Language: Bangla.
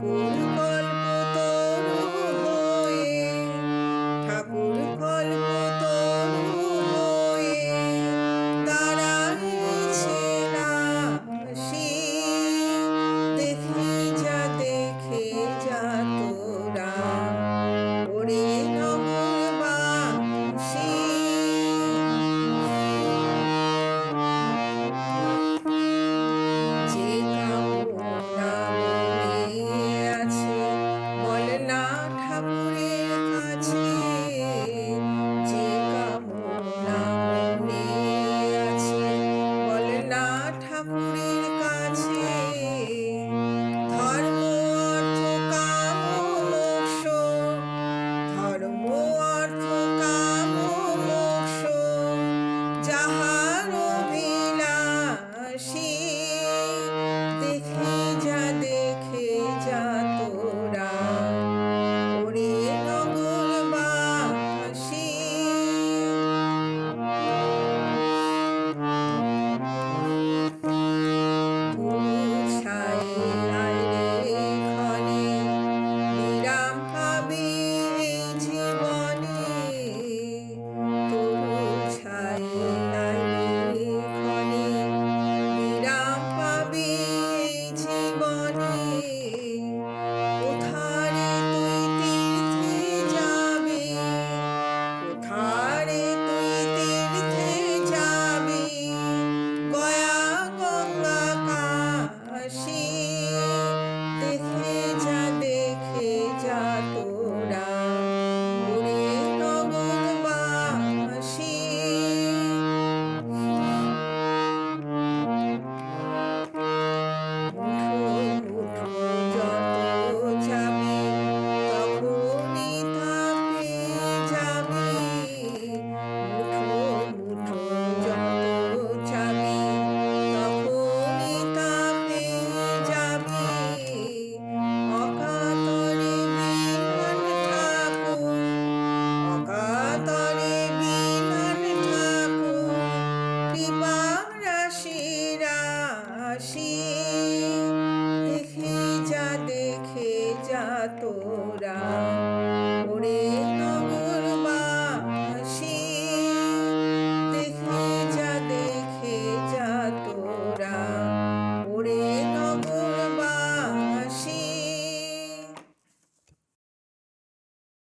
ঠাকুর কল্প তনু হয়ে, ঠাকুর কল্প তনু হয়ে দাঁড়াইছে সে। দেখে যা দেখে যা তোরা, ওরে রাশি রাশি। দেখে যা দেখে যা তোরা। ওরে